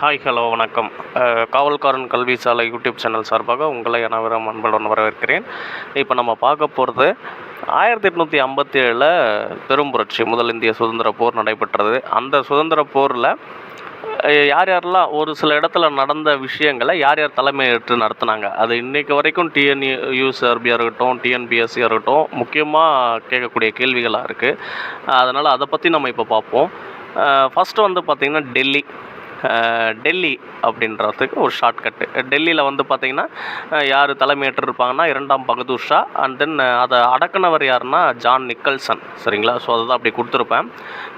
Hi hello வணக்கம். காவல்காரன் கல்வி சாலை யூடியூப் சேனல் சார்பாக உங்களை அனைவரும் அன்புடன் வரவேற்கிறேன். இப்போ நம்ம பார்க்க போகிறது ஆயிரத்தி எட்நூற்றி ஐம்பத்தி ஏழில் பெரும் புரட்சி முதல் இந்திய சுதந்திர போர் நடைபெற்றது. அந்த சுதந்திர போரில் யார் யாரெல்லாம் ஒரு சில இடத்துல நடந்த விஷயங்களை யார் யார் தலைமையேற்று நடத்துனாங்க? அது இன்றைக்கு வரைக்கும் டிஎன்யூசிஆர்பியாக இருக்கட்டும் டிஎன்பிஎஸ்சியாக இருக்கட்டும் முக்கியமாக கேட்கக்கூடிய கேள்விகளாக இருக்குது அதனால் அதை பற்றி நம்ம இப்போ பார்ப்போம். ஃபஸ்ட்டு வந்து பார்த்திங்கன்னா டெல்லி. டெல்லி அப்படின்றதுக்கு ஒரு ஷார்ட்கட்டு டெல்லியில் வந்து பார்த்திங்கன்னா யார் தலைமையேற்று இருப்பாங்கன்னா இரண்டாம் பகதூர் ஷா. அண்ட் தென் அதை அடக்குனவர் யாருன்னா ஜான் நிக்கல்சன். சரிங்களா? ஸோ அதுதான் அப்படி கொடுத்துருப்பேன்.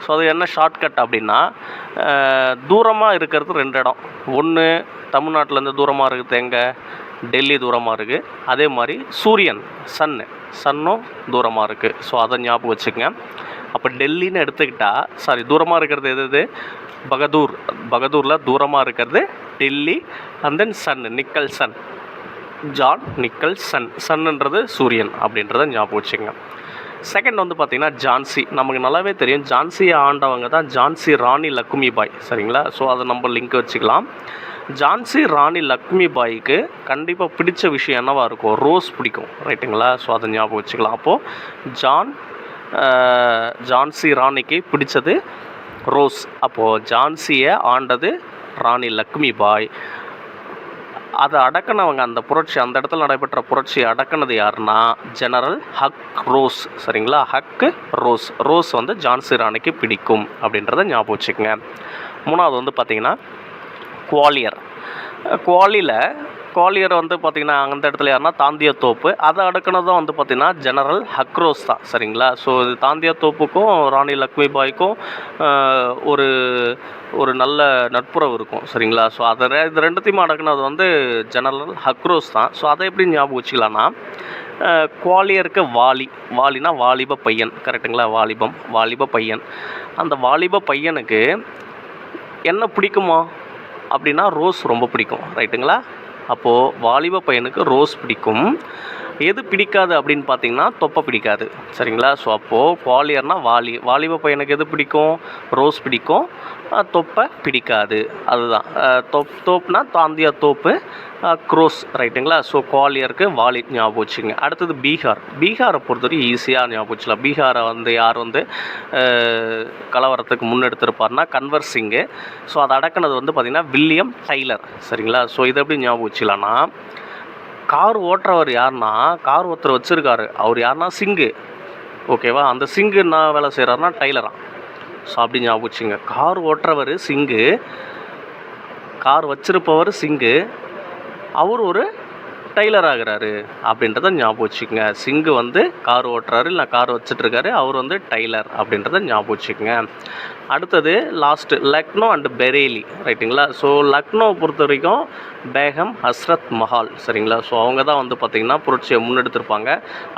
ஸோ அது என்ன ஷார்ட்கட் அப்படின்னா தூரமாக இருக்கிறது ரெண்டு இடம். ஒன்று தமிழ்நாட்டிலேருந்து தூரமாக இருக்குது எங்கே? டெல்லி தூரமாக இருக்குது அதே மாதிரி சூரியன் சன்னு. சன்னும் தூரமாக இருக்குது ஸோ அதை ஞாபகம் வச்சுக்கங்க. அப்போ டெல்லின்னு எடுத்துக்கிட்டால் சாரி தூரமாக இருக்கிறது எது எது பகதூர். பகதூரில் தூரமாக இருக்கிறது Delhi and then sun Nicholson John Nicholson சன்ன்றது சூரியன் அப்படின்றத ஞாபகம் வச்சுங்க செகண்ட் வந்து பார்த்திங்கன்னா ஜான்சி நமக்கு நல்லாவே தெரியும் ஜான்சியை ஆண்டவங்க தான் ஜான்சி ராணி லக்ஷ்மி பாய். சரிங்களா? ஸோ அதை நம்ம லிங்க் வச்சுக்கலாம். ஜான்சி ராணி லக்ஷ்மி பாய்க்கு கண்டிப்பாக பிடிச்ச விஷயம் என்னவா இருக்கும்? ரோஸ் பிடிக்கும். ரைட்டுங்களா ஸோ அதை ஞாபகம் வச்சுக்கலாம். அப்போது ஜான் ஜான்சி ராணிக்கு பிடிச்சது ரோஸ். அப்போது ஜான்சியை ஆண்டது ராணி லக்ஷ்மி பாய். அதை அடக்குனவங்க அந்த புரட்சி அந்த இடத்துல நடைபெற்ற புரட்சி அடக்குனது யாருன்னா ஜெனரல் ஹக் ரோஸ். சரிங்களா? ஹக்கு ரோஸ். ரோஸ் வந்து ஜான்சி ராணிக்கு பிடிக்கும் அப்படின்றத ஞாபகம் வச்சுக்கோங்க. மூணாவது வந்து பார்த்திங்கன்னா குவாலியர். குவாலியில் குவாலியர் வந்து பார்த்திங்கன்னா அந்த இடத்துல யாருன்னா தாந்திய தோப்பு அதை அடக்குனதும் வந்து பார்த்திங்கன்னா ஜெனரல் ஹக்ரோஸ் தான். சரிங்களா? ஸோ இது தாந்திய தோப்புக்கும் ராணி லக்ஷ்மி பாய்க்கும் ஒரு ஒரு நல்ல நட்புறவு இருக்கும். சரிங்களா? ஸோ அதை இது ரெண்டுத்தையும் அடக்குனது வந்து ஜெனரல் ஹக்ரோஸ் தான். ஸோ அதை எப்படி ஞாபகம் வச்சுக்கலாம்னா குவாலியருக்கு வாலி. வாலினா வாலிப பையன். கரெக்டுங்களா வாலிபம் வாலிப பையன். அந்த வாலிப பையனுக்கு என்ன பிடிக்குமா? அப்படின்னா ரோஸ் ரொம்ப பிடிக்கும். ரைட்டுங்களா அப்போது வாலிப பையனுக்கு ரோஸ் பிடிக்கும். எது பிடிக்காது அப்படின்னு பார்த்தீங்கன்னா தொப்பை பிடிக்காது. சரிங்களா? ஸோ அப்போது குவாலியர்னா வாலி. வாலிப பையனுக்கு எது பிடிக்கும்? ரோஸ் பிடிக்கும். தொப்பை பிடிக்காது. அதுதான். தொப் தோப்புனா தாந்தியா தோப்பு க்ரோஸ். ரைட்டுங்களா? ஸோ குவாலியருக்கு வாலி ஞாபகம் வச்சுங்க அடுத்தது பீகார். பீகாரை பொறுத்தவரைக்கும் ஈஸியாக ஞாபகம் வச்சுக்கலாம். பீகாரை வந்து யார் வந்து கலவரத்துக்கு முன்னெடுத்திருப்பார்னா கன்வர் சிங்கு. ஸோ அதை அடக்குனது வந்து பார்த்திங்கன்னா வில்லியம் டைலர். சரிங்களா? ஸோ இதை எப்படி ஞாபகம் வச்சுக்கலாம்னா கார் ஓட்டுறவர் யாருன்னா கார் ஒருத்தர் வச்சுருக்காரு. அவர் யாருன்னா சிங்கு. ஓகேவா அந்த சிங்கு என்ன வேலை செய்கிறாருன்னா டைலராக ஸோ அப்படி ஞாபகம் வச்சுங்க கார் ஓட்டுறவர் சிங்கு. கார் வச்சிருப்பவர் சிங்கு. அவர் ஒரு டைலர் ஆகிறாரு அப்படின்றத ஞாபகம் வச்சுக்கோங்க. சிங்கு வந்து கார் ஓட்டுறாரு இல்லை கார் வச்சுட்ருக்காரு அவர் வந்து டைலர் அப்படின்றத ஞாபகம் வச்சுக்கோங்க. அடுத்தது லாஸ்ட்டு லக்னோ அண்டு பெரேலி ரைட்டுங்களா? ஸோ லக்னோவை பொறுத்த வரைக்கும் பேகம் ஹஸ்ரத் மஹால் சரிங்களா? ஸோ அவங்க தான் வந்து பார்த்திங்கன்னா புரட்சியை முன்னெடுத்திருப்பாங்க.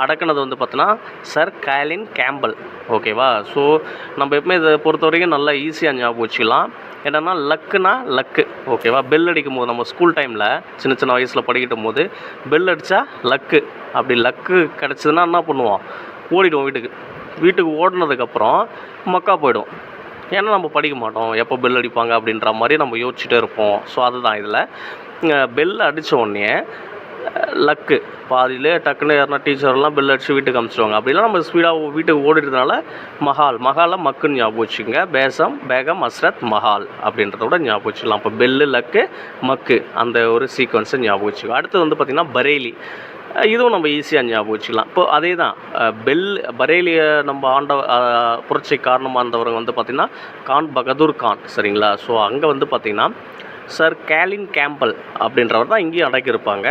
அடக்குனது வந்து பார்த்தீங்கன்னா சர் கேலின் கேம்பல் ஓகேவா? ஸோ நம்ம எப்பவுமே இதை பொறுத்த வரைக்கும் நல்லா ஈஸியாக ஞாபகம் வச்சுக்கலாம். என்னென்னா லக்குனா லக்கு ஓகேவா? பெல் அடிக்கும் போது நம்ம ஸ்கூல் டைமில் சின்ன சின்ன வயசில் படிக்கட்டும் போது பெல் அடித்தா லக்கு அப்படி லக்கு கிடச்சதுன்னா என்ன பண்ணுவோம்? ஓடிடுவோம் வீட்டுக்கு. வீட்டுக்கு ஓடினதுக்கப்புறம் மக்கா போயிடும். ஏன்னா நம்ம படிக்க மாட்டோம். எப்போ பெல் அடிப்பாங்க அப்படின்ற மாதிரி நம்ம யோசிச்சுட்டே இருப்போம். ஸோ அதுதான் இதில். பெல் அடித்த உடனே லக்கு. பாதியிலே டக்குன்னு யாருனா டீச்சர்லாம் பெல் அடிச்சு வீட்டுக்கு அனுப்பிச்சிடுவாங்க அப்படிலாம் நம்ம ஸ்பீடாக வீட்டுக்கு ஓடிடுறதுனால மஹால் மஹாலை மக்குன்னு ஞாபகம் வச்சுக்கோங்க. பேசம் பேகம் அஸ்ரத் மஹால் அப்படின்றத விட ஞாபகம் வச்சுக்கலாம். இப்போ பெல்லு லக்கு மக்கு அந்த ஒரு சீக்வன்ஸை ஞாபகம் வச்சுக்கோ. அடுத்தது வந்து பார்த்திங்கன்னா பரேலி. இதுவும் நம்ம ஈஸியாக ஞாபகம் வச்சுக்கலாம். இப்போ அதே தான் பெல் பரேலியை நம்ம ஆண்ட புரட்சி காரணமாக இருந்தவங்க வந்து பார்த்திங்கன்னா கான் பகதூர் கான் சரிங்களா? ஸோ அங்கே வந்து பார்த்திங்கன்னா சர் கேலின் கேம்பல் அப்படின்றவர் தான் இங்கேயும் அடக்கியிருப்பாங்க.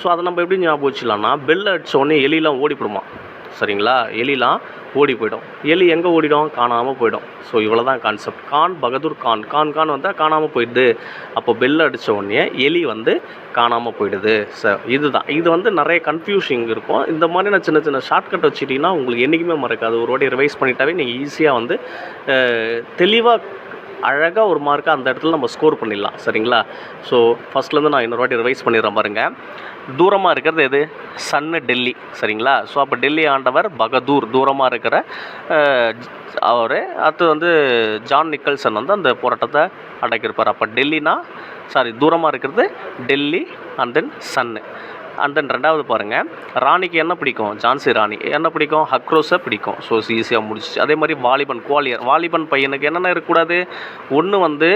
ஸோ அதை நம்ம எப்படி ஞாபகம் வச்சுக்கலாம்னா பெல் அடிச்ச உடனே எலிலாம் ஓடிப்படுமா சரிங்களா? எலிலாம் ஓடி போயிடும். எலி எங்கே ஓடிடும்? காணாமல் போயிடும். ஸோ இவ்வளோ தான் கான்செப்ட் கான் பகதூர் கான். கான் கான் வந்தால் காணாமல் போயிடுது. அப்போ பெல் அடித்த உடனே எலி வந்து காணாமல் போயிடுது. சார் இதுதான். இது வந்து நிறைய கன்ஃபியூஷிங் இருக்கும். இந்த மாதிரியான சின்ன சின்ன ஷார்ட்கட் வச்சுட்டிங்கன்னா உங்களுக்கு என்றைக்குமே மறக்காது. ஒரு வாட்டி ரிவைஸ் பண்ணிட்டாவே நீங்கள் ஈஸியாக வந்து தெளிவாக அழகாக ஒரு மார்க்கை அந்த இடத்துல நம்ம ஸ்கோர் பண்ணிடலாம் சரிங்களா? ஸோ ஃபஸ்ட்லேருந்து நான் இன்னொரு வாட்டி ரிவைஸ் பண்ணிடுறேன் பாருங்க. தூரமாக இருக்கிறது எது? சன்னு டெல்லி சரிங்களா? ஸோ அப்போ டெல்லி ஆண்டவர் பகதூர் தூரமாக இருக்கிற அவர் அடுத்து வந்து ஜான் நிக்கல்சன் வந்து அந்த போராட்டத்தை அடக்கியிருப்பார். அப்போ டெல்லினா சாரி தூரமாக இருக்கிறது Delhi and then son. And then ரெண்டாவது பாருங்கள் ராணிக்கு என்ன பிடிக்கும்? ஜான்சி ராணி. என்ன பிடிக்கும்? ஹக்ரோஸை பிடிக்கும். ஸோ ஈஸியாக முடிச்சு அதே மாதிரி வாலிபன் குவாலியர். வாலிபன் பையனுக்கு என்னென்ன இருக்கக்கூடாது? ஒன்று வந்து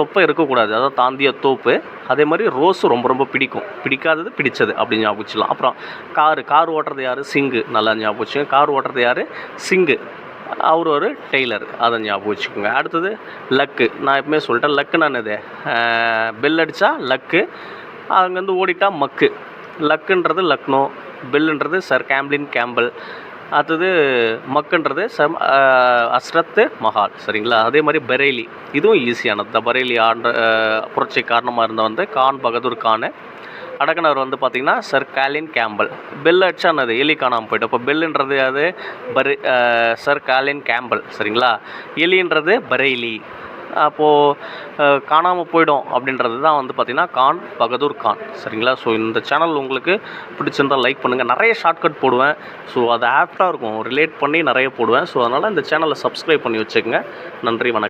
தொப்பை இருக்கக்கூடாது. அதாவது தாந்திய தோப்பு. அதே மாதிரி ரோஸு ரொம்ப ரொம்ப பிடிக்கும். பிடிக்காதது பிடிச்சது அப்படின்னு ஞாபகம் வச்சுக்கலாம். அப்புறம் காரு. கார் ஓட்டுறது யார்? சிங்கு நல்லா ஞாபகம் வச்சுங்க கார் ஓட்டுறது யார்? சிங்கு அவர் ஒரு டெய்லர். அதை ஞாபகம் வச்சுக்கோங்க. அடுத்தது லக்கு நான் எப்பவுமே சொல்லிட்டேன் லக்கு நான் இது? பெல் அடித்தா லக்கு அங்கேருந்து ஓடிட்டா மக்கு லக்குன்றது லக்னோ பெல்லுன்றது சர் கேம்லின் கேம்பல் அடுத்தது மக்குன்றது சம் அஸ்ரத்து மஹால் சரிங்களா? அதே மாதிரி பரேலி இதுவும் ஈஸியானது தான். பரேலி ஆண்ட புரட்சி காரணமாக இருந்த வந்து கான் பகதூர் கானு. அடக்குனவர் வந்து பார்த்திங்கன்னா சர் காலின் கேம்பல். பெல் அடிச்சானது எலி காணாமல் போயிட்டு. அப்போ பெல்லுன்றது அது பரி சர் காலின் கேம்பல் சரிங்களா? எலின்றது பரேலி. அப்போது காணாமல் போயிடும் அப்படின்றது தான் வந்து பார்த்திங்கன்னா கான் பகதூர் கான். சரிங்களா? ஸோ இந்த சேனல் உங்களுக்கு பிடிச்சிருந்தால் லைக் பண்ணுங்கள் நிறைய ஷார்ட்கட் போடுவேன். ஸோ அது ஆப்டாக இருக்கும். ரிலேட் பண்ணி நிறைய போடுவேன். ஸோ அதனால் இந்த சேனலை சப்ஸ்கிரைப் பண்ணி வச்சுக்கோங்க. நன்றி வணக்கம்.